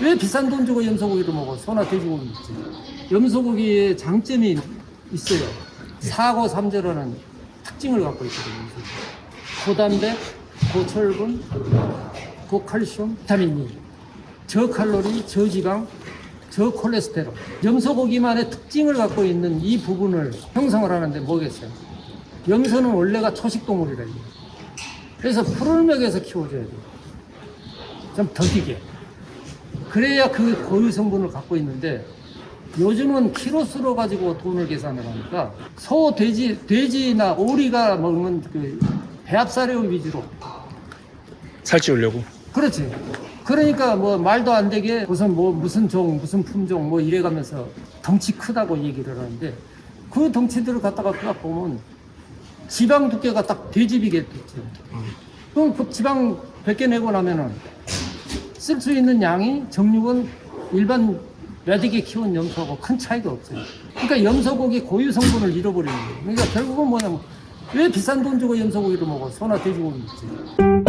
왜 비싼 돈 주고 염소고기를 먹어? 소나 돼지고기 먹지. 염소고기의 장점이 있어요. 사고 삼재라는 특징을 갖고 있거든요. 고단백, 고철분, 고칼슘, 비타민 E, 저칼로리, 저지방, 저콜레스테롤. 염소고기만의 특징을 갖고 있는 이 부분을 형성을 하는데 뭐겠어요? 염소는 원래가 초식동물이라. 그래서 푸른 맥에서 키워줘야 돼요. 좀 더디게. 그래야 그 고유 성분을 갖고 있는데 요즘은 키로수로 가지고 돈을 계산을 하니까 소, 돼지, 돼지나 오리가 먹는 그 배합사료 위주로 살찌우려고. 그렇지. 그러니까 뭐 말도 안 되게 무슨 뭐 무슨 종 무슨 품종 뭐 이래 가면서 덩치 크다고 얘기를 하는데 그 덩치들을 갖다가 딱 보면 지방 두께가 딱 돼지비겠죠. 그럼 그 지방 100개 내고 나면은 쓸 수 있는 양이 정육은 일반 메딕에 키운 염소하고 큰 차이가 없어요. 그러니까 염소고기 고유 성분을 잃어버리는 거예요. 그러니까 결국은 뭐냐면 왜 비싼 돈 주고 염소고기를 먹어? 소나 돼지고기 먹지.